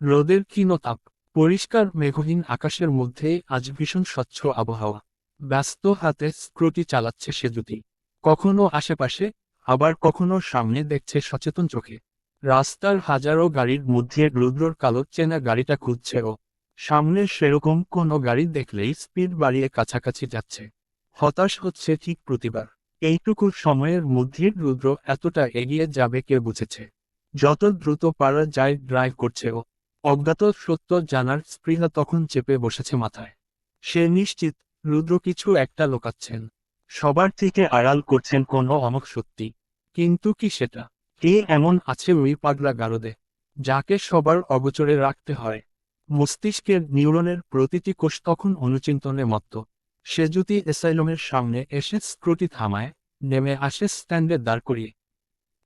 রোদের ক্ষীণ তাপ, পরিষ্কার মেঘহীন আকাশের মধ্যে আজ ভীষণ স্বচ্ছ আবহাওয়া। ব্যস্ত হাতে স্ক্রুটি চালাচ্ছে সে সেজুতি কখনো আশেপাশে, আবার কখনো সামনে দেখছে সচেতন চোখে। রাস্তার হাজারো গাড়ির মধ্যে রুদ্রর কালো চেনা গাড়িটা খুঁজছে ও সামনে সেরকম কোনো গাড়ি দেখলেই স্পিড বাড়িয়ে কাছাকাছি যাচ্ছে। হতাশ হচ্ছে ঠিক প্রতিবার। এইটুকু সময়ের মধ্যে রুদ্র এতটা এগিয়ে যাবে কে বুঝেছে। যত দ্রুত পারা যায় ড্রাইভ করছে ও অজ্ঞাত সত্য জানার স্পৃহা তখন চেপে বসেছে মাথায়। সে নিশ্চিত রুদ্র কিছু একটা লোকাচ্ছেন। সবার থেকে আড়াল করছেন কোনো অমক সত্যি। কিন্তু কি সেটা? কে এমন আছে ওই পাগলা গারদে, যাকে সবার অগোচরে রাখতে হয়? মস্তিষ্কের নিউরনের প্রতিটি কোষ তখন অনুচিন্তনে মত্ত। সে যদি এসাইলমের সামনে এসে স্ক্রুটি থামায়, নেমে আসে স্ট্যান্ডে দাঁড় করিয়ে।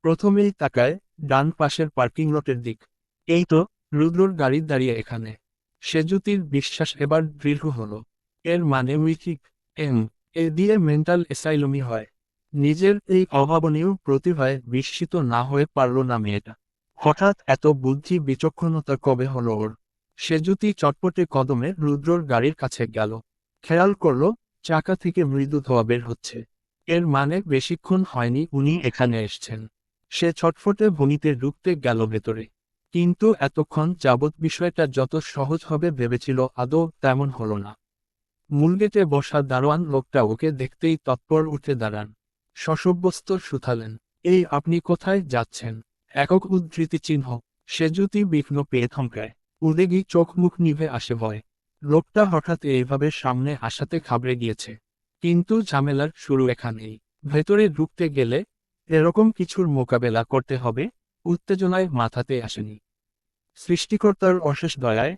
প্রথমেই তাকায় ডান পাশের পার্কিং লটের দিক। এই তো রুদ্রর গাড়ি দাঁড়িয়ে এখানে। সেজুতির বিশ্বাস এবার দৃঢ় হল। এর মানে উইকিক এম। এ দিয়ে মেন্টাল এসাইলমই হয়। নিজের এই অভাবনীয় প্রতিভায় বিস্মিত না হয়ে পারল না মেয়েটা। হঠাৎ এত বুদ্ধি বিচক্ষণতা কবে হল ওর? সেজুতি চটপটে কদমে রুদ্রর গাড়ির কাছে গেল। খেয়াল করল, চাকা থেকে মৃদু ধোয়া বের হচ্ছে। এর মানে বেশিক্ষণ হয়নি উনি এখানে এসছেন। সে ছটফটে ভূমিতে ঢুকতে গেল ভেতরে। কিন্তু এতক্ষণ যাবৎ বিষয়টা যত সহজ হবে ভেবেছিল আদৌ তেমন হলো না। মূলগেটে বসা দারোয়ান লোকটা ওকে দেখতেই তৎপর উঠে দাঁড়ান। শশব্যস্ত শুথালেন এই আপনি কোথায় যাচ্ছেন? একক উদ্ধৃতি চিহ্ন, সে যদি বিঘ্ন পেয়ে থমকায়। উদেগি চোখ মুখ নিভে আসে ভয়। লোকটা হঠাৎ এইভাবে সামনে আসাতে খাবড়ে গিয়েছে। কিন্তু ঝামেলার শুরু এখানেই। ভেতরে ঢুকতে গেলে এরকম কিছুর মোকাবেলা করতে হবে? উত্তেজনায় মাথাতে আসেনি। সৃষ্টিকর্তার অশেষ দয়ায়,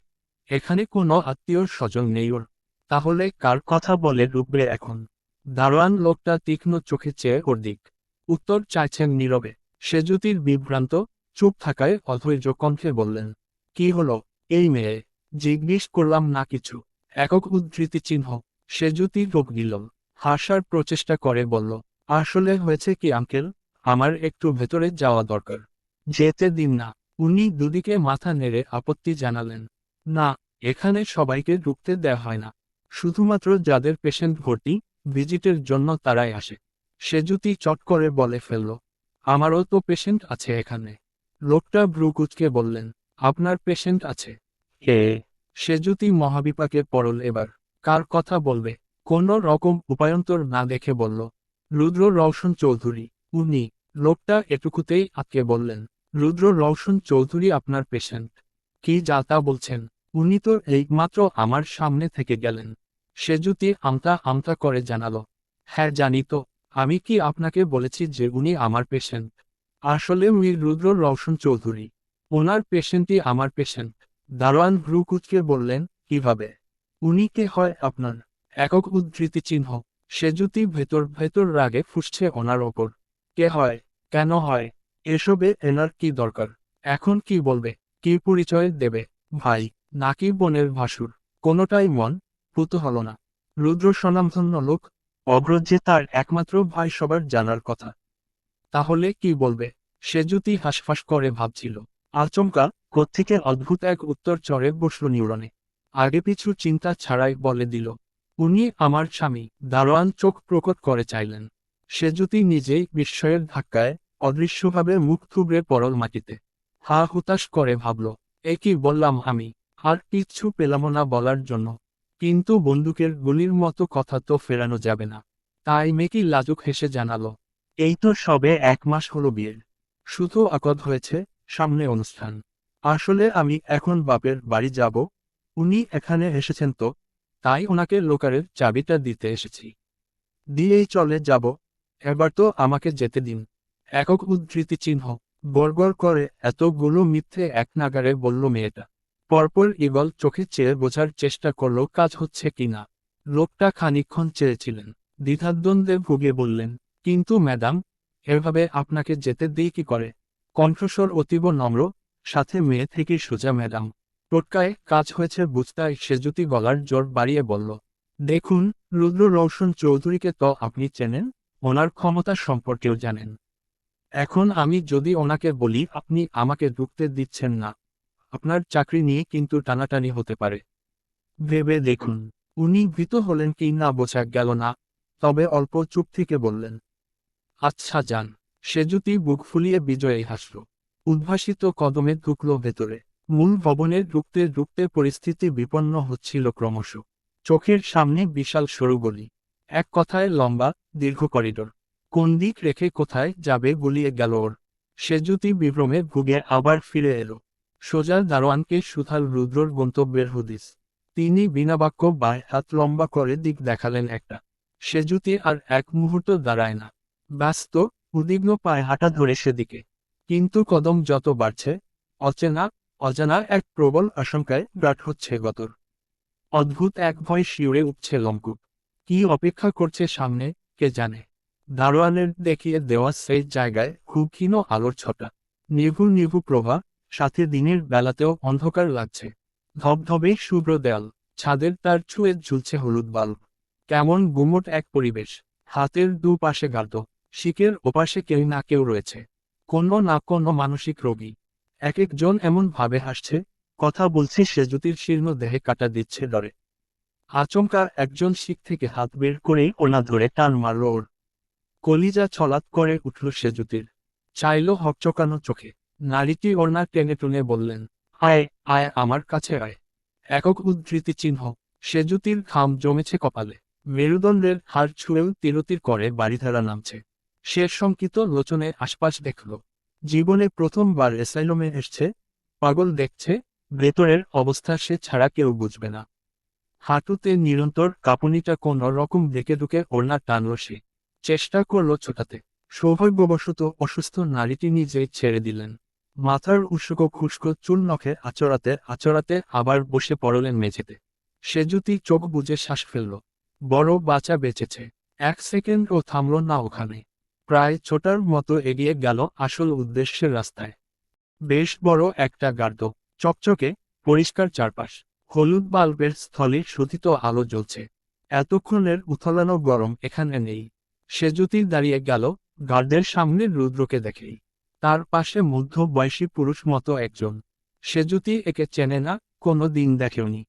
এখানে কোনো আত্মীয় স্বজন নেই ওর। তাহলে কার কথা বলে ডুববে এখন? দারোয়ান লোকটা তীক্ষ্ণ চোখে চেয়ে ওর দিক উত্তর চাইছেন নীরবে। সে জ্যোতির বিভ্রান্ত, চুপ থাকায় অধৈর্য কণ্ঠে বললেন, কি হলো? এই মেয়ে, জিজ্ঞেস করলাম না কিছু। একক উদ্ধৃতি চিহ্ন। সে জ্যোতি রোগ দিল। হাসার প্রচেষ্টা করে বলল, আসলে হয়েছে কি, আঙ্কেল? আমার একটু ভেতরে যাওয়া দরকার। যেতে দিন না। উনি দুদিকে মাথা নেড়ে আপত্তি জানালেন। না এখানে সবাইকে ঢুকতে দেয়া হয় না। শুধুমাত্র যাদের পেশেন্ট ভর্তি ভিজিটের জন্য তারাই আসে। সে যদি চট করে বলে ফেলল আমারও তো পেশেন্ট আছে এখানে লোকটা ব্রুকুচকে বললেন আপনার পেশেন্ট আছে। হে সে যদি মহাবিপাকে পড়ল এবার। কার কথা বলবে? কোন রকম উপায়ন্তর না দেখে বলল রুদ্র রওশন চৌধুরী উনি লোকটা এটুকুতেই আটকে বললেন রুদ্র রওশন চৌধুরী আপনার পেশেন্ট। কি যা তা বলছেন? উনি তো এইমাত্র আমার সামনে থেকে গেলেন। সে যদি আমতা আমতা করে জানালো। হ্যাঁ জানি তো। আমি কি আপনাকে বলেছি যে উনি আমার পেশেন্ট? আসলে উনি রুদ্র রওশন চৌধুরী। ওনার পেশেন্টই আমার পেশেন্ট। দারোয়ান ভ্রুকুচকে বললেন, কীভাবে? উনি কে হয় আপনার? একক উদ্ধৃতি চিহ্ন। সে যদি ভেতর ভেতর রাগে ফুসছে ওনার ওপর। কে হয়? কেন হয়? এসবে এনার কি দরকার? এখন কি বলবে? কি পরিচয় দেবে? ভাই, নাকি বোনের ভাসুর? কোনোটাই মন পুত হল না। রুদ্র স্বনামধন্য লোক, অগ্রজ তার একমাত্র ভাই সবার জানার কথা। তাহলে কি বলবে? সে যদি হাসফাস করে ভাবছিল। আচমকা কোত্থেকে অদ্ভুত এক উত্তর চড়ে বসল নিউরনে। আগে পিছু চিন্তা ছাড়াই বলে দিল, উনি আমার স্বামী। দারোয়ান চোখ প্রকট করে চাইলেন। সে যদি নিজেই বিস্ময়ের ধাক্কায় অদৃশ্যভাবে মুখ থুবড়ে পড়ল মাটিতে। হা হুতাশ করে ভাবল, এ কি বললাম আমি? আর কিচ্ছু পেলাম না বলার জন্য। কিন্তু বন্দুকের গুলির মতো কথা তো ফেরানো যাবে না। তাই মেকি লাজুক হেসে জানালো, এই তো সবে এক মাস হলো বিয়ের। শুধু আকদ হয়েছে, সামনে অনুষ্ঠান। আসলে আমি এখন বাপের বাড়ি যাব। উনি এখানে এসেছেন তো। তাই ওনাকে লোকারের চাবিটা দিতে এসেছি। দিয়েই চলে যাব। এবার তো আমাকে যেতে দিন। একক উদ্ধৃতি চিহ্ন। গড়গড় করে এতগুলো মিথ্যে এক নাগারে বলল মেয়েটা। পরপর ইগল চোখে চেয়ে বোঝার চেষ্টা করল কাজ হচ্ছে কিনা লোকটা খানিক্ষণ চেয়েছিলেন। দ্বিধাদ্বন্দ্বে ভুগে বললেন, কিন্তু ম্যাডাম, এভাবে আপনাকে যেতে দিই কি করে? কণ্ঠস্বর অতীব নম্র, সাথে মেয়ে থেকে সোজা ম্যাডাম। টোটকায় কাজ হয়েছে বুঝতাই সেজুতি গলার জোর বাড়িয়ে বলল, দেখুন, রুদ্র রৌশন চৌধুরীকে তো আপনি চেনেন, ওনার ক্ষমতা সম্পর্কেও জানেন। এখন আমি যদি ওনাকে বলি, আপনি আমাকে ঢুকতে দিচ্ছেন না। আপনার চাকরি নিয়ে কিন্তু টানাটানি হতে পারে। ভেবে দেখুন, উনি ভীত হলেন কি না বোঝা গেল না, তবে অল্প চুপ থেকে বললেন আচ্ছা যান। সেজুতি বুক ফুলিয়ে বিজয়ী হাসল। উদ্ভাসিত কদমে ঢুকল ভেতরে। মূল ভবনে ঢুকতে ঢুকতে পরিস্থিতি বিপন্ন হচ্ছিল ক্রমশ। চোখের সামনে বিশাল সরু গলি। এক কথায় লম্বা, দীর্ঘ করিডোর। কোন দিক রেখে কোথায় যাবে গুলিয়ে গেল ওর। সেজুতি বিভ্রমে ভুগে আবার ফিরে এলো। সোজা দারোয়ানকে সুথাল রুদ্রর গন্তব্যের হুদিস। তিনি বিনা বাক্য বায় হাত লম্বা করে দিক দেখালেন একটা। সেজুতি আর এক মুহূর্ত দাঁড়ায় না। ব্যস্ত, উদ্বিগ্ন পায়ে হাঁটা ধরে সেদিকে। কিন্তু কদম যত বাড়ছে, অচেনা, অজানা এক প্রবল আশঙ্কায় ব্রাট হচ্ছে গতর। অদ্ভুত এক ভয় শিউরে উঠছে লঙ্কুপ কি অপেক্ষা করছে সামনে, কে জানে। দারোয়ানের দেখিয়ে দেওয়া সেই জায়গায় খুব ক্ষীণ আলোর ছটা। নিভু নিভু প্রভা, সাথে দিনের বেলাতেও অন্ধকার লাগছে। ধবধবে শুভ্র দেয়াল, ছাদের তার ছুঁয়ে ঝুলছে হলুদ বাল্ব কেমন গুমট এক পরিবেশ, হাতের দুপাশে গার্দ শিকের ওপাশে কেউ না কেউ রয়েছে। কোনো না কোনো মানসিক রোগী। এক একজন এমন ভাবে হাসছে, কথা বলছে সে জ্যোতির শীর্ণ দেহে কাটা দিচ্ছে ডরে। আচমকা একজন শিখ থেকে হাত বের করেই ওনা ধরে টান মারল ওর। কলিজা ছলাৎ করে উঠল সে জ্যোতির। চাইল হকচকানো চোখে। নারীটি ওড়না টেনে টুনে বললেন, আয় আয়, আমার কাছে আয়। একক উদ্ধৃতি চিহ্ন। সে জ্যোতির ঘাম জমেছে কপালে। মেরুদণ্ডের হাড় ছুঁয়েও তিরতির করে বাড়িধারা নামছে। সে শঙ্কিত লোচনে আশপাশ দেখল। জীবনে প্রথমবার এসাইলমে এসছে। পাগল দেখছে। ভেতরের অবস্থা সে ছাড়া কেউ বুঝবে না। হাঁটুতে নিরন্তর কাঁপুনিটা কোন রকম ডেকে ঢুকে ওড়না টানল সে। চেষ্টা করল ছোটাতে। সৌভাগ্যবশত অসুস্থ নারীটি নিজেই ছেড়ে দিলেন। মাথার উস্কো খুস্কো চুল নখে আচড়াতে আচড়াতে আবার বসে পড়লেন মেঝেতে। সে জুতি চোখ বুজে শ্বাস ফেলল। বড় বাচ্চা বেঁচেছে। এক সেকেন্ড ও থামল না ওখানে। প্রায় ছোটার মতো এগিয়ে গেল আসল উদ্দেশ্যের রাস্তায়। বেশ বড় একটা গার্ড চকচকে, পরিষ্কার চারপাশ, হলুদ বাল্বের স্থলে শোধিত আলো জ্বলছে। এতক্ষণের উথলানো গরম এখানে নেই। সে জ্যোতি দাঁড়িয়ে গেল গার্ডের সামনে রুদ্রকে দেখেই। তার পাশে মধ্য বয়সী পুরুষ মতো একজন। সে জ্যোতি একে চেনে না, কোনো দিন দেখেওনি।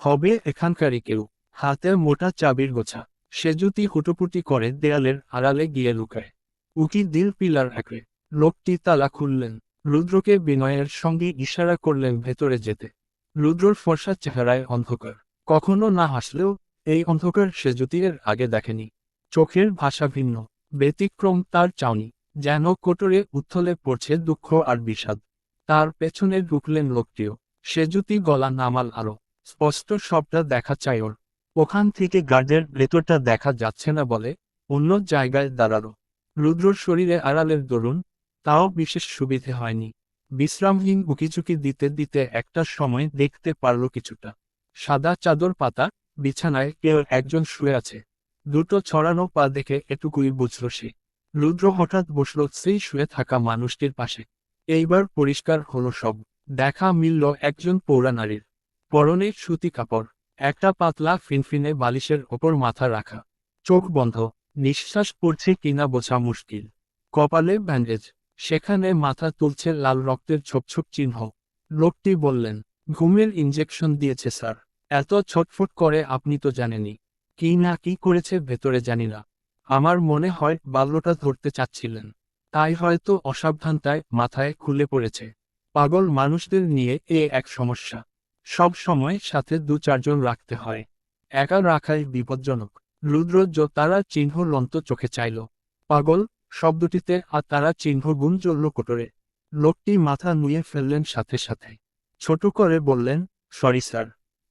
হবে এখানকারই কেউ। হাতে মোটা চাবির গোছা। সে জ্যোতি হুটোপুটি করে দেয়ালের আড়ালে গিয়ে লুকায়। উকি দিল পিলার আঁকড়ে লোকটি তালা খুললেন। রুদ্রকে বিনয়ের সঙ্গে ইশারা করলেন ভেতরে যেতে। রুদ্রর ফর্সা চেহারায় অন্ধকার। কখনো না হাসলেও এই অন্ধকার সে জ্যোতির আগে দেখেনি। চোখের ভাষা ভিন্ন, ব্যতিক্রম তার চাউনি, যেন কোটরে উত্থলে পড়ছে দুঃখ আর বিষাদ। তার পেছনে ঢুকলেন লোকটিও, সে জ্যোতি গলা নামাল আরও, স্পষ্ট সবটা দেখা চাই ওর। ওখান থেকে গার্ডের ভেতরটা দেখা যাচ্ছে না বলে, অন্য জায়গায় দাঁড়াল। রুদ্রর শরীরে আড়ালের দরুন, তাও বিশেষ সুবিধে হয়নি। বিশ্রামহীন উকিচুকি দিতে দিতে একটা সময় দেখতে পারল কিছুটা। সাদা চাদর পাতা, বিছানায় কেউ একজন শুয়ে আছে। দুটো ছড়ানো পা দেখে এটুকুই বুঝল সে। রুদ্র হঠাৎ বসল সেই শুয়ে থাকা মানুষটির পাশে। এইবার পরিষ্কার হলো সব। দেখা মিলল একজন পৌরা নারীর। পরনে সুতি কাপড়, একটা পাতলা ফিনফিনে বালিশের ওপর মাথা রাখা। চোখ বন্ধ, নিঃশ্বাস পড়ছে কিনা বোঝা মুশকিল। কপালে ব্যান্ডেজ, সেখানে মাথা তুলছে লাল রক্তের ছোপ ছোপ চিহ্ন। লোকটি বললেন, ঘুমের ইঞ্জেকশন দিয়েছে, স্যার। এত ছটফট করে আপনি তো জানেনই। কি না কি করেছে ভেতরে জানি না। আমার মনে হয় বাল্যটা ধরতে চাচ্ছিলেন। তাই হয়তো অসাবধানতায় মাথায় খুলে পড়েছে। পাগল মানুষদের নিয়ে এ এক সমস্যা। সব সময় সাথে দু চারজন রাখতে হয়। একা রাখাই বিপজ্জনক। রুদ্রজ তারা চিহ্ন লন্ত চোখে চাইল। পাগল শব্দটিতে আর তারা চিহ্ন গুণ জ্বলল কোটরে। লোকটি মাথা নুয়ে ফেললেন সাথে সাথে। ছোট করে বললেন, সরি স্যার।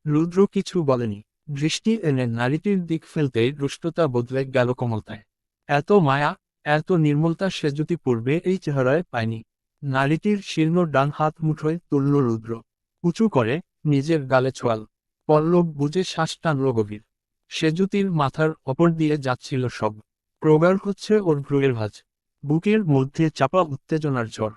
রুদ্র কিছু বলেনি। দৃষ্টি এনে নারীটির দিক ফেলতেই রুষ্টতা বদলে গেল কমলতায়। এত মায়া, এত নির্মলতা সে যদি পূর্বে এই চেহারায় পায়নি। নারীটির শীর্ণ ডান হাত মুঠোয় তুলল রুদ্র। উঁচু করে নিজের গালে ছোয়াল। পল্লব বুঝে শ্বাস টানল গভীর। সেজুতির মাথার ওপর দিয়ে যাচ্ছিল সব। প্রগাঢ় হচ্ছে ওর ভ্রুয়ের ভাজ। বুকের মধ্যে চাপা উত্তেজনার জ্বর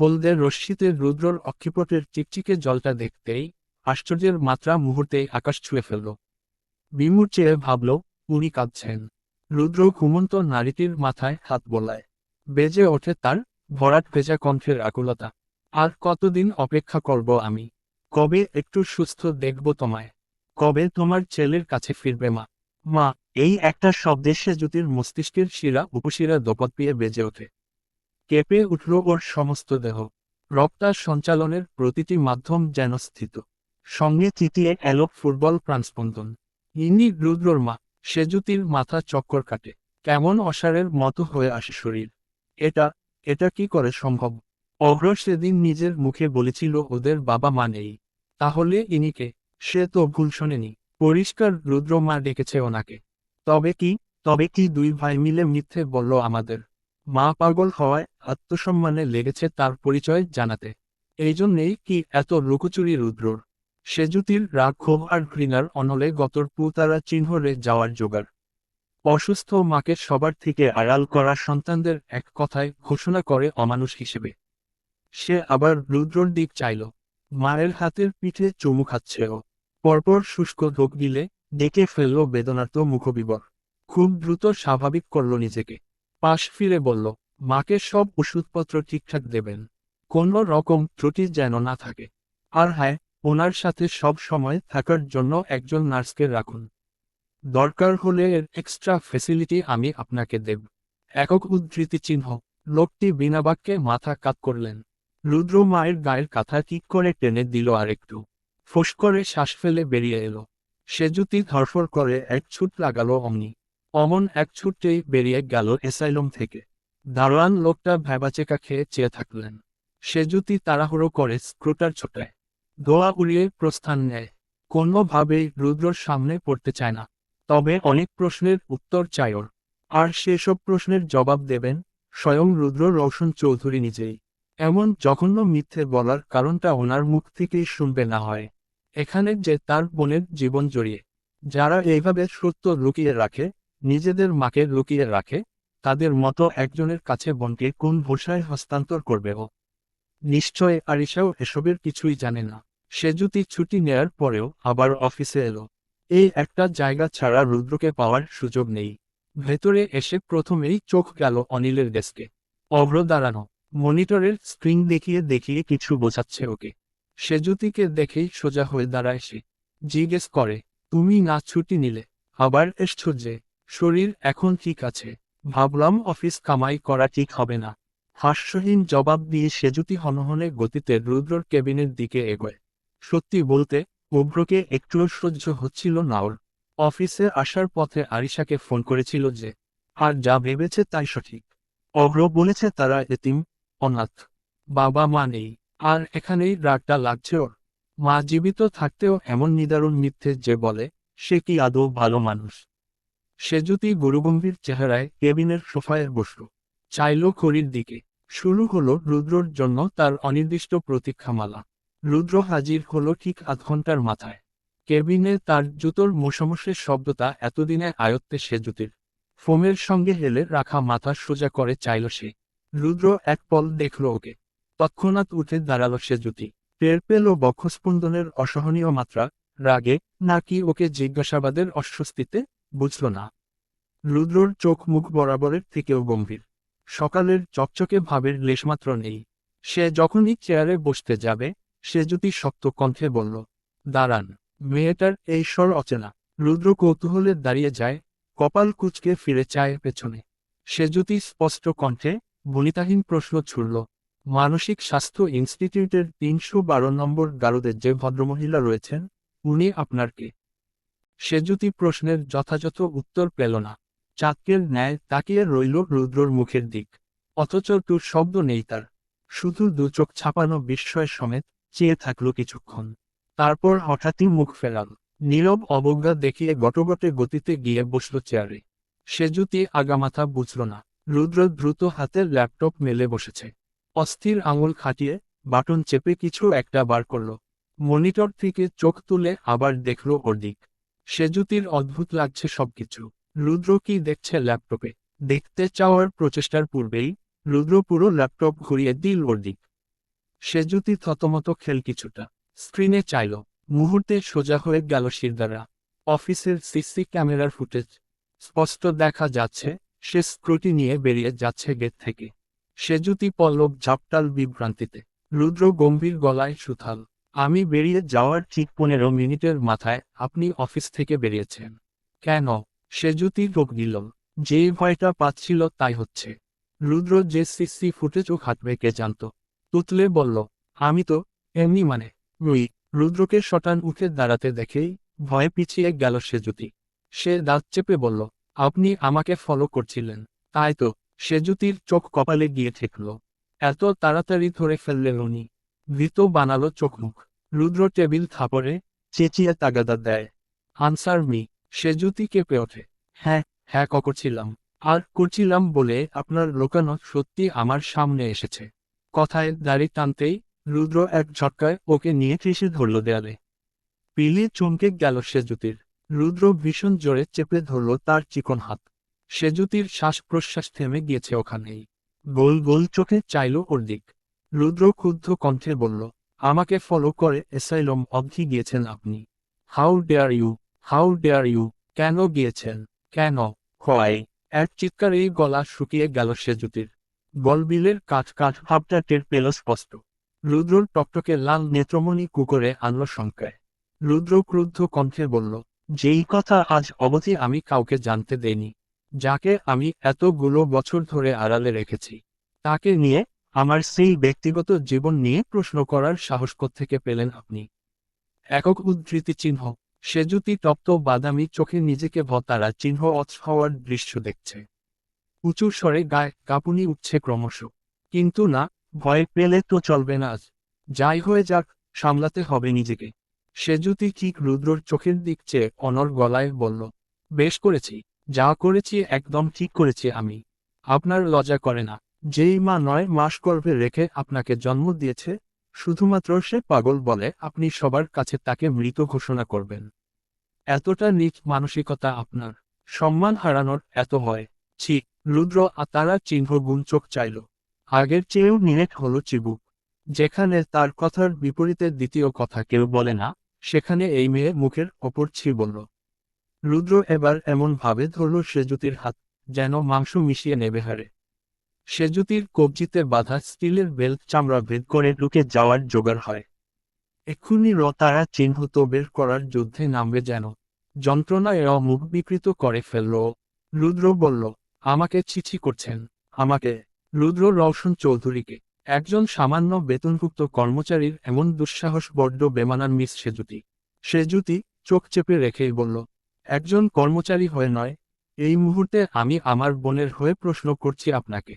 হলদে রশ্মিতে রুদ্রর অক্ষিপটের চিকচিকে জলটা দেখতেই আশ্চর্যের মাত্রা মুহূর্তেই আকাশ ছুঁয়ে ফেলল। বিমুর চেয়ে ভাবল, উনি কাঁদছেন। রুদ্র ঘুমন্ত নারীটির মাথায় হাত বোলায়। বেজে ওঠে তার ভরাট ভেজা কণ্ঠের আকুলতা। আর কতদিন অপেক্ষা করব আমি? কবে একটু সুস্থ দেখব তোমায়? কবে তোমার ছেলের কাছে ফিরবে মা? মা, এই একটা শব্দে সে জ্যোতির মস্তিষ্কের শিরা উপশিরা দোপত পেয়ে বেজে ওঠে। কেঁপে উঠল ওর সমস্ত দেহ। রক্তার সঞ্চালনের প্রতিটি মাধ্যম যেন স্থিত। সঙ্গে তৃতীয় এলো ফুটবল প্রাণস্পন্দন। ইনি রুদ্রর মা, সেজুতির মাথা চক্কর কাটে, কেমন অসারের মতো হয়ে আসে শরীর। এটা এটা কি করে সম্ভব? অগ্র সেদিন নিজের মুখে বলেছিল, ওদের বাবা মা নেই। তাহলে ইনিকে সে তো ভুল শোনেনি। পরিষ্কার রুদ্র মা ডেকেছে ওনাকে। তবে কি তবে কি দুই ভাই মিলে মিথ্যে বলল আমাদের? মা পাগল হওয়ায় আত্মসম্মানে লেগেছে তার পরিচয় জানাতে। এই জন্যেই কি এত লুকোচুরি রুদ্রর? সেজুতির রাগ ক্ষোভ আর ঘৃণার অনলে গতর পুতারা চিহ্নরে যাওয়ার জোগাড়। অসুস্থ মাকে সবার থেকে আড়াল করা সন্তানদের এক কথায় ঘোষণা করে অমানুষ হিসেবে। সে আবার রুদ্রর দিক চাইল। মায়ের হাতের পিঠে চুমু খাচ্ছে ও পরপর শুষ্ক ঢোক দিলে ডেকে ফেলল বেদনার্ত মুখবিবর। খুব দ্রুত স্বাভাবিক করল নিজেকে। পাশ ফিরে বলল, মাকে সব ওষুধপত্র ঠিকঠাক দেবেন। কোনো রকম ত্রুটি যেন না থাকে। আর হ্যাঁ ওনার সাথে সব সময় থাকার জন্য একজন নার্সকে রাখুন। দরকার হলে এর এক্সট্রা ফেসিলিটি আমি আপনাকে দেব। একক উদ্ধৃতি চিহ্ন। লোকটি বিনা বাক্যে মাথা কাত করলেন। রুদ্র মায়ের গায়ের কাঁথা ঠিক করে টেনে দিল আরেকটু। ফোঁস করে শ্বাস ফেলে বেরিয়ে এলো। সেজুতি ধরফর করে এক ছুট লাগালো অমনি। অমন এক ছুটতেই বেরিয়ে গেল এসাইলম থেকে। দারোয়ান লোকটা ভ্যাবাচেকা খেয়ে চেয়ে থাকলেন। সেজুতি তাড়াহুড়ো করে স্ক্রুটার ছোটায়। দোয়া উড়িয়ে প্রস্থান নেয়। কোনোভাবেই রুদ্রর সামনে পড়তে চায় না। তবে অনেক প্রশ্নের উত্তর চায় ওর। আর সেসব প্রশ্নের জবাব দেবেন স্বয়ং রুদ্র রওশন চৌধুরী নিজেই। এমন জঘন্য মিথ্যে বলার কারণটা ওনার মুখ থেকেই শুনবে না হয়। এখানে যে তার বোনের জীবন জড়িয়ে। যারা এইভাবে সত্য লুকিয়ে রাখে, নিজেদের মাকে লুকিয়ে রাখে, তাদের মতো একজনের কাছে বোনকে কোন ভূষায় হস্তান্তর করবে ও? নিশ্চয় আরিশাও এসবের কিছুই জানে না। সে যদি ছুটি নেয়ার পরেও আবার অফিসে এলো। এই একটা জায়গা ছাড়া রুদ্রকে পাওয়ার সুযোগ নেই। ভেতরে এসে প্রথমেই চোখ গেল অনিলের ডেস্কে। অভ্র দাঁড়ানো, মনিটরের স্ক্রিন দেখিয়ে দেখিয়ে কিছু বোঝাচ্ছে ওকে। সেজুতিকে দেখেই সোজা হয়ে দাঁড়ায় সে। জিজ্ঞেস করে, তুমি না ছুটি নিলে? আবার এসছ যে? শরীর এখন ঠিক আছে। ভাবলাম অফিস কামাই করা ঠিক হবে না। হাস্যহীন জবাব দিয়ে সেজুতি হনহনে গতিতে রুদ্রর কেবিনের দিকে এগোয়। সত্যি বলতে উব্রকে একটুও সহ্য হচ্ছিল না ওর। অফিসে আসার পথে আরিশাকে ফোন করেছিল যে, আর যা ভেবেছে তাই সঠিক। অগ্র বলেছে তারা এতিম, অনাথ। বাবা মা নেই, আর এখানেই রাগটা লাগছে ওর। মা জীবিত থাকতেও এমন নিদারুণ মিথ্যে যে বলে, সে কি আদৌ ভালো মানুষ? সে যদি গুরুগম্ভীর চেহারায় কেবিনের সোফায় বসল। চাইল খড়ির দিকে। শুরু হলো রুদ্রর জন্য তার অনির্দিষ্ট প্রতীক্ষামালা। রুদ্র হাজির হলো ঠিক আধ ঘণ্টার মাথায়। কেবিনে তার জুতোর মোশমশের শব্দটা এতদিনে আয়ত্তে সে জুতির। ফোমের সঙ্গে হেলে রাখা মাথা সোজা করে চাইল সে। রুদ্র এক পল দেখল ওকে। তৎক্ষণাৎ উঠে দাঁড়াল সে জুতি। টের পেল বক্ষস্পন্দনের অসহনীয় মাত্রা। রাগে, নাকি ওকে জিজ্ঞাসাবাদের অস্বস্তিতে, বুঝল না। রুদ্রর চোখ মুখ বরাবরের থেকেও গম্ভীর। সকালের চকচকে ভাবের লেশমাত্র নেই। সে যখনই চেয়ারে বসতে যাবে, সে যদি শক্ত কণ্ঠে বলল, দাঁড়ান, মেয়েটার এই স্বর অচেনা। রুদ্র কৌতূহলে দাঁড়িয়ে যায়, কপাল কুচকে ফিরে চায় পেছনে। সে যদি স্পষ্ট কণ্ঠে বনিতাহীন প্রশ্ন ছুড়ল, মানসিক স্বাস্থ্য ইনস্টিটিউটের তিনশো বারো নম্বর গারদের যে ভদ্রমহিলা রয়েছেন, উনি আপনার কে? সে যদি প্রশ্নের যথাযথ উত্তর পেল না চাঁদকের ন্যায় তাকিয়ে রইল রুদ্রর মুখের দিক। অথচ টুর শব্দ নেই তার। শুধু দু চোখ ছাপানো বিস্ময় সমেত চেয়ে থাকল কিছুক্ষণ। তারপর হঠাৎই মুখ ফেরাল। নীরব অবজ্ঞা দেখিয়ে গটগটে গতিতে গিয়ে বসল চেয়ারে। সে জুতি আগামাথা বুঝল না। রুদ্র দ্রুত হাতের ল্যাপটপ মেলে বসেছে। অস্থির আঙুল খাটিয়ে বাটন চেপে কিছু একটা বার করল। মনিটর থেকে চোখ তুলে আবার দেখল ওর দিক। সেজুতির অদ্ভুত লাগছে সবকিছু। রুদ্র কি দেখছে ল্যাপটপে? দেখতে চাওয়ার প্রচেষ্টার পূর্বেই রুদ্র পুরো ল্যাপটপ ঘুরিয়ে দিল ওর দিক সেজুতি থতমত খেল কিছুটা। স্ক্রিনে চাইল। মুহূর্তে সোজা হয়ে গেল শিরদারা অফিসের সিসি ক্যামেরার ফুটেজ। স্পষ্ট দেখা যাচ্ছে, সে স্ক্রুটি নিয়ে বেরিয়ে যাচ্ছে গেট থেকে। সেজুতি পল্লব ঝাপটাল বিভ্রান্তিতে। রুদ্র গম্ভীর গলায় সুথাল। আমি বেরিয়ে যাওয়ার ঠিক পনেরো মিনিটের মাথায় আপনি অফিস থেকে বেরিয়েছেন। কেন? সে জুতি রোগ দিল যে ভয়টা পাচ্ছিল তাই হচ্ছে। রুদ্র যে সিসি ফুটেজও খাটবে কে জানত। তুতলে বলল, আমি তো এমনি মানে রুই। রুদ্রকে শটান উঠে দাঁড়াতে দেখেই ভয়ে পিছিয়ে গেল সে জুতি। সে দাঁত চেপে বলল, আপনি আমাকে ফলো করছিলেন, তাই তো সে জুতির চোখ কপালে গিয়ে ঠেকল। এত তাড়াতাড়ি ধরে ফেললেন উনি ভীত বানালো চোখ মুখ। রুদ্র টেবিল থাপড়ে চেঁচিয়ে তাগাদা দেয়। আনসার মি সে জুতি কেঁপে ওঠে। হ্যাঁ। হ্যাঁ করছিলাম আর করছিলাম বলে আপনার লোকানো সত্যি আমার সামনে এসেছে। কথায় দাড়ি টানতেই রুদ্র এক ঝটকায় ওকে নিয়ে কৃষি ধরল দেয়ালে। পিলি চমকে গেল সেজুতির রুদ্র ভীষণ জোরে চেপে ধরল তার চিকন হাত। সেজুতির শ্বাস প্রশ্বাস থেমে গিয়েছে ওখানেই। গোল গোল চোখে চাইল ওর দিক। রুদ্র ক্ষুব্ধ কণ্ঠে বলল আমাকে ফলো করে এসাইলম অবধি গিয়েছেন আপনি। How dare you how dare you কেন গিয়েছেন? কেন? হয় এক চিৎকারেই গলা শুকিয়ে গেল সেজুতির। গলবিলের কাঠ কাঠ ভাবটা টের পেল স্পষ্ট। রুদ্রর টকটকে লাল নেত্রমণি কুকুরে আনল শঙ্কায়। রুদ্র ক্রুদ্ধ কণ্ঠে বলল, যেই কথা আজ অবধি আমি কাউকে জানতে দেইনি, যাকে আমি এতগুলো বছর ধরে আড়ালে রেখেছি, তাকে নিয়ে আমার সেই ব্যক্তিগত জীবন নিয়ে প্রশ্ন করার সাহস থেকে পেলেন আপনি? একক উদ্ধৃতি চিহ্ন। সেজুতি তপ্ত বাদামি চোখে নিজেকে ভতারা চিহ্ন অথ হওয়ার দৃশ্য দেখছে। উঁচু স্বরে গায়ে কাঁপুনি উঠছে ক্রমশ। কিন্তু না, ভয় পেলে তো চলবে না আজ। যাই হয়ে যাক, সামলাতে হবে নিজেকে। সেজুতি ঠিক রুদ্রর চোখের দিক চেয়ে অনর গলায় বলল, বেশ করেছি, যা করেছি একদম ঠিক করেছি আমি। আপনার লজ্জা করে না। যেই মা নয় মাস গর্ভে রেখে আপনাকে জন্ম দিয়েছে শুধুমাত্র সে পাগল বলে আপনি সবার কাছে তাকে মৃত ঘোষণা করবেন। এতটা নিচ মানসিকতা আপনার। সম্মান হারানোর এত হয়। ছি, রুদ্র আতারা চিহ্ন গুণ চোখ চাইল। আগের চেয়েও নিরেট হল চিবুক। যেখানে তার কথার বিপরীতে দ্বিতীয় কথা কেউ বলে না, সেখানে এই মেয়ে মুখের ওপর ছি বলল। রুদ্র এবার এমন ভাবে ধরল সেজুতির হাত, যেন মাংস মিশিয়ে নেবে হারে। সেজুতির কবজিতে বাঁধা স্টিলের বেল্ট চামড়া ভেদ করে ঢুকে যাওয়ার জোগাড় হয়। এক্ষুনি র তারা চিহ্নিত বের করার যুদ্ধে নামবে যেন। যন্ত্রণায় র মুখ বিকৃত করে ফেলল। রুদ্র বলল, আমাকে চিঠি করছেন। আমাকে। রুদ্র রওশন চৌধুরীকে, একজন সামান্য বেতনভুক্ত কর্মচারীর এমন দুঃসাহস বড্ড বেমানার মিস সেজুতি। সেজুতি চোখ চেপে রেখেই বলল, একজন কর্মচারী হয়ে নয়, এই মুহূর্তে আমি আমার বোনের হয়ে প্রশ্ন করছি আপনাকে।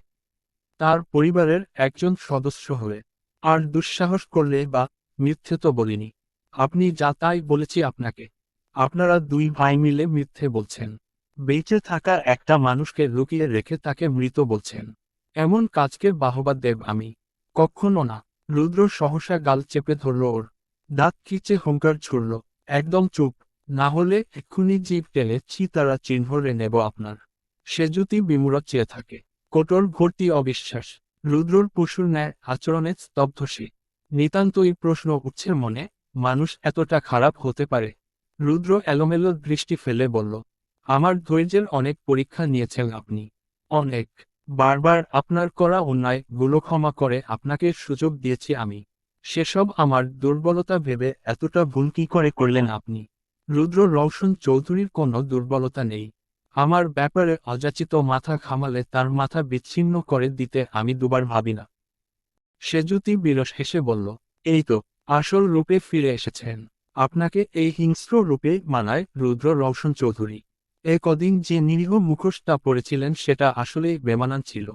তার পরিবারের একজন সদস্য হয়ে আর দুঃসাহস করলে বা মিথ্যে তো বলিনি। আপনি যা তাই বলেছি আপনাকে। আপনারা দুই ভাই মিলে মিথ্যে বলছেন। বেঁচে থাকা একটা মানুষকে লুকিয়ে রেখে তাকে মৃত বলছেন। এমন কাজকে বাহবা দেব আমি। কখনো না। রুদ্র সহসা গাল চেপে ধরল ওর। দাঁত কিচে হুঙ্কার ছুড়ল। একদম চুপ। না হলে এক্ষুনি জিভ টেনে চিতারা চিহ্নরে নেব আপনার। সে যদি বিমূরত চেয়ে থাকে। কোটর ভর্তি অবিশ্বাস। রুদ্রর পশুর ন্যায় আচরণে স্তব্ধ সে। নিতান্তই প্রশ্ন উঠছে মনে, মানুষ এতটা খারাপ হতে পারে? রুদ্র এলোমেলো দৃষ্টি ফেলে বলল, আমার ধৈর্যের অনেক পরীক্ষা নিয়েছেন আপনি। অনেক। বারবার আপনার করা অন্যায়গুলো ক্ষমা করে আপনাকে সুযোগ দিয়েছি আমি। সেসব আমার দুর্বলতা ভেবে এতটা ভুল কি করে করলেন আপনি? রুদ্র রওশন চৌধুরীর কোনো দুর্বলতা নেই। আমার ব্যাপারে অযাচিত মাথা খামালে তার মাথা বিচ্ছিন্ন করে দিতে আমি দুবার ভাবি না। সেজুতি বিরস হেসে বলল, এই তো, আসল রূপে ফিরে এসেছেন। আপনাকে এই হিংস্র রূপে মানায় রুদ্র রওশন চৌধুরী। এ কদিন যে নিরীহ মুখোশটা পড়েছিলেন সেটা আসলেই বেমানান ছিল।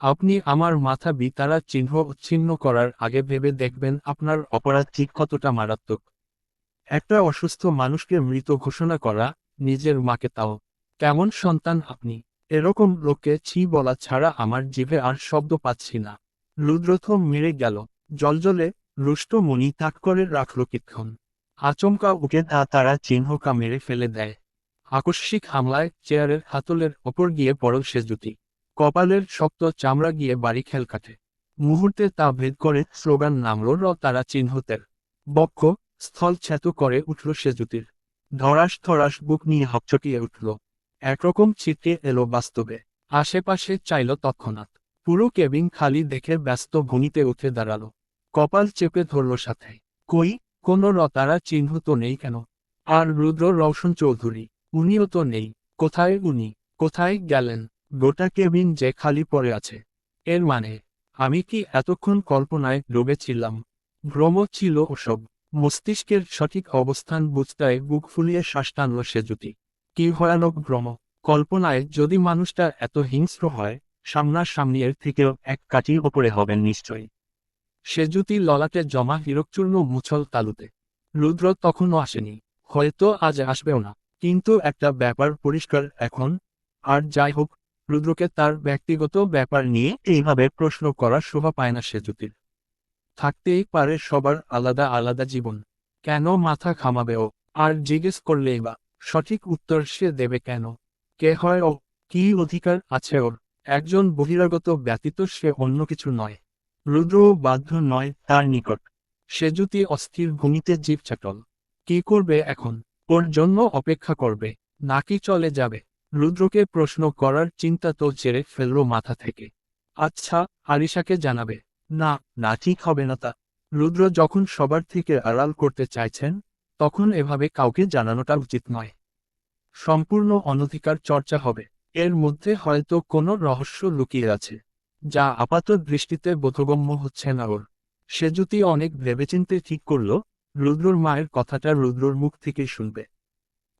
আপনি আমার মাথা বিতারা চিহ্ন উচ্ছিন্ন করার আগে ভেবে দেখবেন আপনার অপরাধ ঠিক কতটা মারাত্মক। একটা অসুস্থ মানুষকে মৃত ঘোষণা করা, নিজের মাকে তাও কেমন সন্তান আপনি? এরকম লোককে ছি বলা ছাড়া আমার জিভে আর শব্দ পাচ্ছি না। রুদ্রথম মেরে গেল। জলজলে রুষ্ট মণি তাক করে রাখল কিক্ষণ আচমকা উঠে তা তারা চিহ্নকা মেরে ফেলে দেয়। আকস্মিক হামলায় চেয়ারের হাতলের ওপর গিয়ে পড়ল সে জুতি। কপালের শক্ত চামড়া গিয়ে বাড়ি খেল কাটে। মুহূর্তে তা ভেদ করে স্লোগান নামল র তারা চিহ্নতের। বক্ষ স্থল ছ্যাত করে উঠল সে জুতির। ধরাস ধরাস বুক নিয়ে হকচকিয়ে উঠল। একরকম ছিটকে এলো বাস্তবে। আশেপাশে চাইল তৎক্ষণাৎ। পুরো কেবিন খালি দেখে ব্যস্ত ভূমিতে উঠে দাঁড়াল। কপাল চেপে ধরল সাথে। কই, কোন রতারা চিহ্ন তো নেই কেন? আর রুদ্র রওশন চৌধুরী, উনিও তো নেই। কোথায় উনি? কোথায় গেলেন? গোটা কেবিন যে খালি পড়ে আছে। এর মানে আমি কি এতক্ষণ কল্পনায় ডুবেছিলাম ভ্রম ছিল ওসব। মস্তিষ্কের সঠিক অবস্থান বুঝতায় বুক ফুলিয়ে শ্বাস টানল সে জ্যোতি কি ভয়ানক ভ্রম। কল্পনায় যদি মানুষটা এত হিংস্র হয়, সামনাসামনি এর থেকেও এক কাটির ওপরে হবেন নিশ্চয়ই। সে জ্যোতি ললাটে জমা হিরকচূর্ণ মুছল তালুতে। রুদ্র তখনও আসেনি, হয়তো আজ আসবেও না। কিন্তু একটা ব্যাপার পরিষ্কার এখন। আর যাই হোক, রুদ্রকে তার ব্যক্তিগত ব্যাপার নিয়ে এইভাবে প্রশ্ন করার শোভা পায় না সে জ্যোতির থাকতেই পারে সবার আলাদা আলাদা জীবন। কেন মাথা ঘামাবে ও, আর জিজ্ঞেস করলেই বা। সঠিক উত্তর সে দেবে কেন? কে হয় ও কি অধিকার আছে ওর? একজন বহিরাগত ব্যতীত সে অন্য কিছু নয়। রুদ্রও বাধ্য নয় তার নিকট। সে যদি অস্থির ভূমিতে জীব চাটল, কি করবে এখন? ওর জন্য অপেক্ষা করবে নাকি চলে যাবে? রুদ্রকে প্রশ্ন করার চিন্তা তো ছেড়ে ফেলল মাথা থেকে। আচ্ছা আরিশাকে জানাবে। না না, ঠিক হবে না তা। রুদ্র যখন সবার থেকে আড়াল করতে চাইছেন তখন এভাবে কাউকে জানানোটা উচিত নয়। সম্পূর্ণ অনধিকার চর্চা হবে। এর মধ্যে হয়তো কোনো রহস্য লুকিয়ে আছে, যা আপাত দৃষ্টিতে বোধগম্য হচ্ছে না ওর। সে যদি অনেক ভেবেচিন্তে ঠিক করল, রুদ্রর মায়ের কথাটা রুদ্রর মুখ থেকেই শুনবে।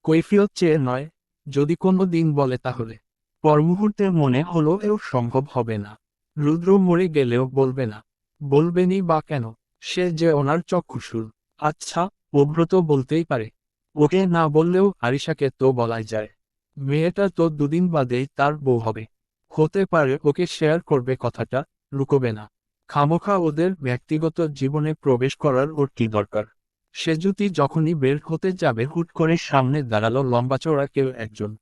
কৈফিয়ত চেয়ে নয়, যদি কোনো দিন বলে তাহলে। পর মুহূর্তে মনে হলো এও সম্ভব হবে না। রুদ্র মরে গেলেও বলবে না। বলবেনি বা কেন? সে যে ওনার চক্ষুসুর। আচ্ছা অব্রত বলতেই পারে। ওকে না বললেও আরিশাকে তো বলাই যায়। মেয়েটা তো দুদিন বাদেই তার বউ হবে। হতে পারে ওকে শেয়ার করবে কথাটা, লুকোবে না। খামোখা ওদের ব্যক্তিগত জীবনে প্রবেশ করার ওর কি দরকার? সে যদি যখনই বের হতে যাবে হুট করে সামনে দাঁড়াল লম্বা লম্বাচড়া কেউ একজন।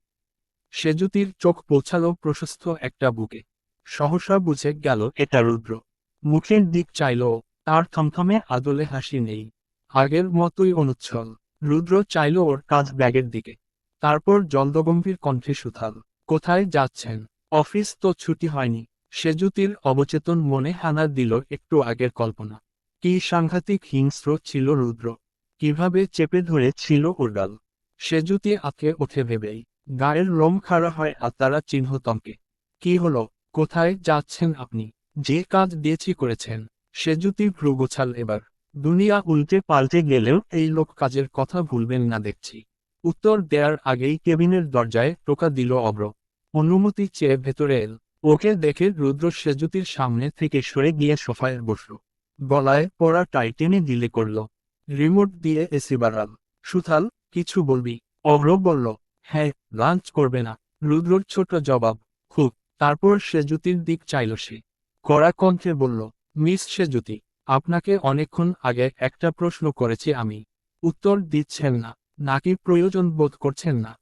সে জ্যোতির চোখ পৌঁছালো প্রশস্ত একটা বুকে। সহসা বুঝে গেল, এটা রুদ্র। মুখের দিক চাইল, তার থমথমে আদলে হাসি নেই। আগের মতোই অনুচ্ছল। রুদ্র চাইল ওর কাজ ব্যাগের দিকে। তারপর জলদগম্ভীর কণ্ঠে সুথাল কোথায় যাচ্ছেন? অফিস তো ছুটি হয়নি। সেজুতির অবচেতন মনে হানা দিল একটু আগের কল্পনা। কি সাংঘাতিক হিংস্র ছিল রুদ্র। কীভাবে চেপে ধরে ছিল ওর সেজুতি আঁকে ওঠে ভেবেই। গায়ের লোম খাড়া হয় আত্মারা চিহ্ন তমকে কি হলো? কোথায় যাচ্ছেন আপনি? যে কাজ দিয়েছি করেছেন। সে জ্যোতি ভ্রু গোছাল এবার। দুনিয়া উল্টে পাল্টে গেলেও এই লোক কাজের কথা ভুলবেন না দেখছি। উত্তর দেওয়ার আগেই কেবিনের দরজায় টোকা দিল অব্র অনুমতি চেয়ে ভেতরে এল। ওকে দেখে রুদ্র সেজুতির সামনে থেকে সরে গিয়ে সোফায় বসল। গলায় পড়া টাইটেনে দিলে করল। রিমোট দিয়ে এসি বাড়াল। সুথাল কিছু বলবি? অগ্র বলল হ্যাঁ লাঞ্চ করবে না। রুদ্রর ছোট জবাব খুব। তারপর সেজুতির দিক চাইল সে। কড়া কণ্ঠে বলল মিস সেজুতি। আপনাকে অনেকক্ষণ আগে একটা প্রশ্ন করেছি আমি। উত্তর দিচ্ছেন না, নাকি প্রয়োজন বোধ করছেন না?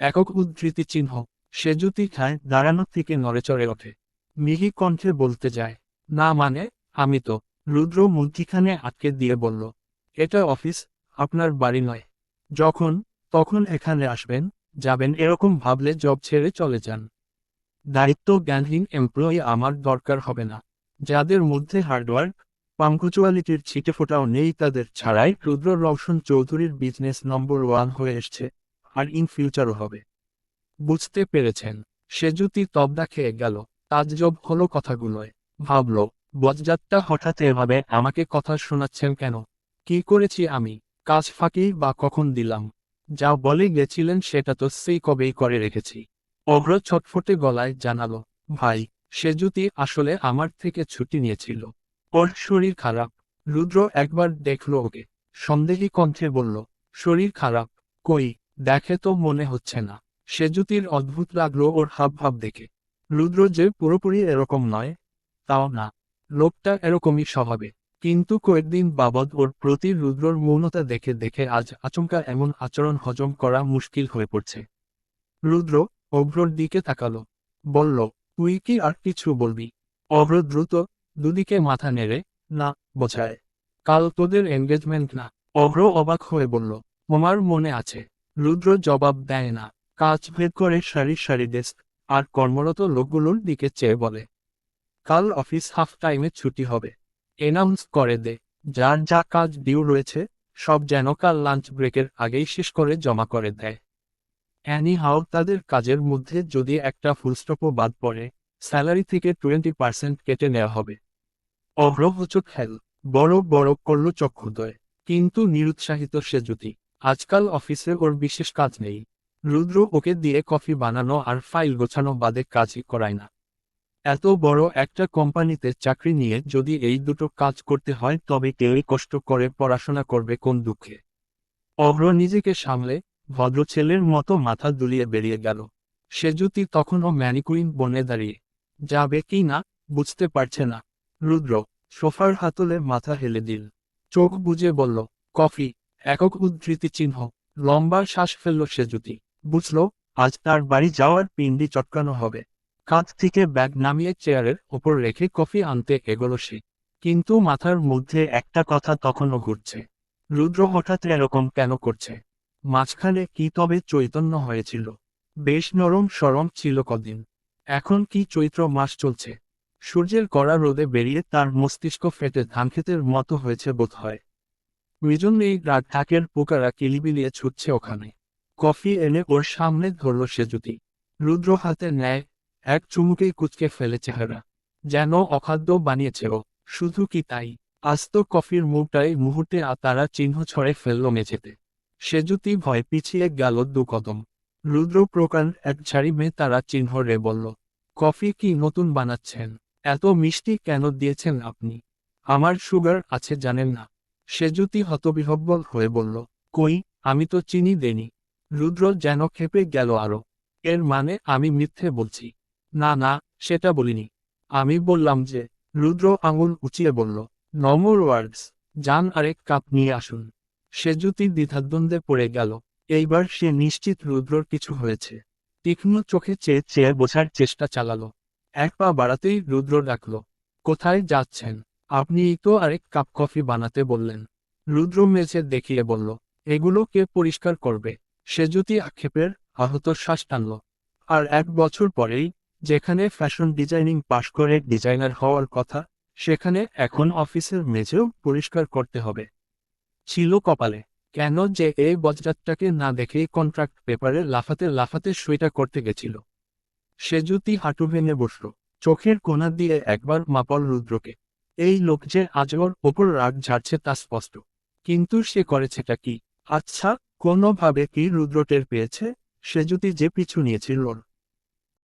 একক উদ্ধৃতি চিহ্ন সেজুতি খায় দাঁড়ানোর থেকে নড়েচড়ে ওঠে। মিহি কণ্ঠে বলতে যায়, না মানে আমি তো রুদ্র মধ্যিখানে আটকে দিয়ে বলল, এটা অফিস, আপনার বাড়ি নয়। যখন, তখন এখানে আসবেন, যাবেন এরকম ভাবলে জব ছেড়ে চলে যান। দায়িত্ব জ্ঞানহীন এমপ্লয়ি আমার দরকার হবে না। যাদের মধ্যে হার্ডওয়ার্ক পাঙ্কুচুয়ালিটির ছিটে ফোটাও নেই তাদের ছাড়াই রুদ্র রওশন চৌধুরীর বিজনেস নম্বর ওয়ান হয়ে এসছে, আর ইন ফিউচারও হবে। বুঝতে পেরেছেন, সে জুতি তবদা খেয়ে গেল, তাজ্জব হলো কথাগুলোয়। ভাবল, বজজাতটা হঠাৎ এভাবে আমাকে কথা শোনাচ্ছেন কেন? কি করেছি আমি? কাজ ফাঁকি বা কখন দিলাম? যা বলে গেছিলেন সেটা তো সেই কবেই করে রেখেছি। অগ্র ছটফটে গলায় জানালো, ভাই, সে জুতি আসলে আমার থেকে ছুটি নিয়েছিল। ওর শরীর খারাপ। রুদ্র একবার দেখল ওকে। সন্দেহী কণ্ঠে বলল, শরীর খারাপ? কই? দেখে তো মনে হচ্ছে না। সে জুতির অদ্ভুত লাগল ওর হাবভাব দেখে। রুদ্র যে পুরোপুরি এরকম নয়, তাও না। লোকটা এরকমই স্বভাবে। কিন্তু কয়েকদিন বাবদ ওর প্রতি রুদ্রর মৌনতা দেখে দেখে আজ আচমকা এমন আচরণ হজম করা মুশকিল হয়ে পড়ছে। রুদ্র অভ্রর দিকে তাকালো। বলল, তুই কি আর কিছু বলবি? অভ্র দ্রুত দুদিকে মাথা নেড়ে, না, বোঝায়। কাল তোদের এনগেজমেন্ট না। অভ্র অবাক হয়ে বলল, তোমার মনে আছে? রুদ্র জবাব দেয় না। কাজ ভেদ করে সারি সারি ডেস্ক আর কর্মরত লোকগুলোর দিকে চেয়ে বলে, কাল অফিস হাফ টাইমে ছুটি হবে। এনাউন্স করে দে। যার যা কাজ ডিউ রয়েছে, সব যেন কাল লাঞ্চ ব্রেকের আগেই শেষ করে জমা করে দেয়। অ্যানি হাও তাদের কাজের মধ্যে যদি একটা ফুলস্টপও বাদ পড়ে স্যালারি থেকে টোয়েন্টি পার্সেন্ট কেটে নেওয়া হবে। অগ্রহচক হেল বড় বড় করল চক্ষুদয়, কিন্তু নিরুৎসাহিত সে জ্যোতি, আজকাল অফিসে ওর বিশেষ কাজ নেই। রুদ্র ওকে দিয়ে কফি বানানো আর ফাইল গোছানো বাদে কাজই করায় না। এত বড় একটা কোম্পানিতে চাকরি নিয়ে যদি এই দুটো কাজ করতে হয় তবে কেউই কষ্ট করে পড়াশোনা করবে কোন দুঃখে? অগ্র নিজেকে সামলে ভদ্র ছেলের মতো মাথা দুলিয়ে বেরিয়ে গেল। সে জ্যোতি তখনও ম্যানিকুইন বনে দাঁড়িয়ে যাবে কি না, বুঝতে পারছে না। রুদ্র সোফার হাতলে মাথা হেলে দিল। চোখ বুজে বলল, কফি, একক উদ্ধৃতি চিহ্ন। লম্বা শ্বাস ফেলল সে জ্যোতি বুঝল, আজ তার বাড়ি যাওয়ার পিন্ডি চটকানো হবে। কাঁধ থেকে ব্যাগ নামিয়ে চেয়ারের ওপর রেখে কফি আনতে এগোল সে। কিন্তু মাথার মধ্যে একটা কথা তখনও ঘুরছে। রুদ্র হঠাৎ এরকম কেন করছে? মাঝখানে কি তবে চৈতন্য হয়েছিল? বেশ নরম সরম ছিল কদিন। এখন কি চৈত্র মাস চলছে? সূর্যের কড়া রোদে বেরিয়ে তার মস্তিষ্ক ফেটে ধানক্ষেতের মতো হয়েছে বোধ হয়। এই রাত ঢাকের পোকারা কিলিবিলিয়ে ছুটছে ওখানে। কফি এনে ওর সামনে ধরল সে জুতি রুদ্র হাতে নেয় এক চুমুকেই কুচকে ফেলে চেহারা। যেন অখাদ্য বানিয়েছে ও। শুধু কি তাই? আস্ত কফির মুখটাই মুহূর্তে তারা চিহ্ন ছড়ে ফেলল মেঝেতে। সে জুতি ভয় পিছিয়ে গেল দু কদম। রুদ্র প্রকার এক ঝাড়ি মেয়ে তারা চিহ্ন রে বলল, কফি কি নতুন বানাচ্ছেন? এত মিষ্টি কেন দিয়েছেন আপনি? আমার সুগার আছে জানেন না। সে জুতি হতবিহব্বল হয়ে বলল, কই, আমি তো চিনি দেনি রুদ্র যেন খেপে গেল আরও। এর মানে আমি মিথ্যে বলছি। না না, সেটা বলিনি। আমি বললাম যে, রুদ্র আঙুল উঁচিয়ে বলল নমর ওয়ার্ডস, যান আরেক কাপ নিয়ে আসুন। সে জুতি দ্বিধাদ্বন্দ্বে পড়ে গেল। এইবার সে নিশ্চিত রুদ্রর কিছু হয়েছে। তীক্ষ্ণ চোখে চেয়ে চেয়ে বোঝার চেষ্টা চালালো। এক পা বাড়াতেই রুদ্র ডাকল, কোথায় যাচ্ছেন? আপনি তো আরেক কাপ কফি বানাতে বললেন। রুদ্র মেঝে দেখিয়ে বলল, এগুলো কে পরিষ্কার করবে? সে যদি আক্ষেপের আহত শ্বাস টানল। আর এক বছর পরেই, যেখানে ফ্যাশন ডিজাইনিং পাশ করে ডিজাইনার হওয়ার কথা, সেখানে এখন অফিসের মেঝেও পরিষ্কার করতে হবে। ছিল কপালে। কেন যে এই বজরাতটাকে না দেখেই কন্ট্রাক্ট পেপারে লাফাতে লাফাতে সইটা করতে গেছিল। সে জুতি হাঁটু ভেঙে বসল, চোখের কোনা দিয়ে একবার মাপল রুদ্রকে। এই লোক যে আজর ওপর রাগ ঝাড়ছে তা স্পষ্ট। কিন্তু সে করেছেটা কি? আচ্ছা কোনোভাবে কি রুদ্র টের পেয়েছে? সে জুতি যে পিছু নিয়েছিল। ওর